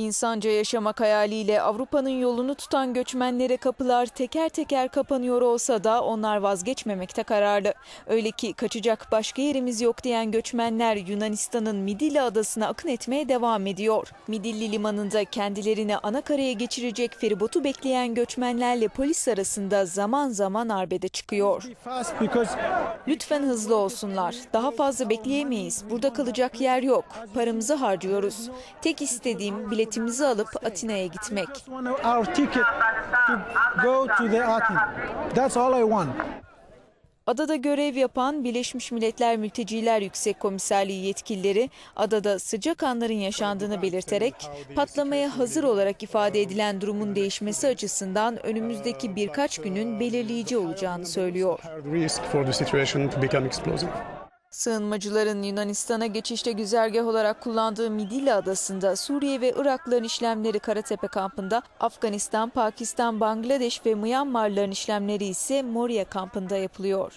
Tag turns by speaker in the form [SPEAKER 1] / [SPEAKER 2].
[SPEAKER 1] İnsanca yaşamak hayaliyle Avrupa'nın yolunu tutan göçmenlere kapılar teker teker kapanıyor olsa da onlar vazgeçmemekte kararlı. Öyle ki kaçacak başka yerimiz yok diyen göçmenler Yunanistan'ın Midilli adasına akın etmeye devam ediyor. Midilli limanında kendilerini ana karaya geçirecek feribotu bekleyen göçmenlerle polis arasında zaman zaman arbede çıkıyor. Lütfen hızlı olsunlar. Daha fazla bekleyemeyiz. Burada kalacak yer yok. Paramızı harcıyoruz. Tek istediğim biletimizi alıp Atina'ya gitmek. Adada görev yapan Birleşmiş Milletler Mülteciler Yüksek Komiserliği yetkilileri adada sıcak anların yaşandığını belirterek patlamaya hazır olarak ifade edilen durumun değişmesi açısından önümüzdeki birkaç günün belirleyici olacağını söylüyor. Sığınmacıların Yunanistan'a geçişte güzergah olarak kullandığı Midilli Adası'nda Suriye ve Iraklıların işlemleri Karatepe kampında, Afganistan, Pakistan, Bangladeş ve Myanmarlıların işlemleri ise Moria kampında yapılıyor.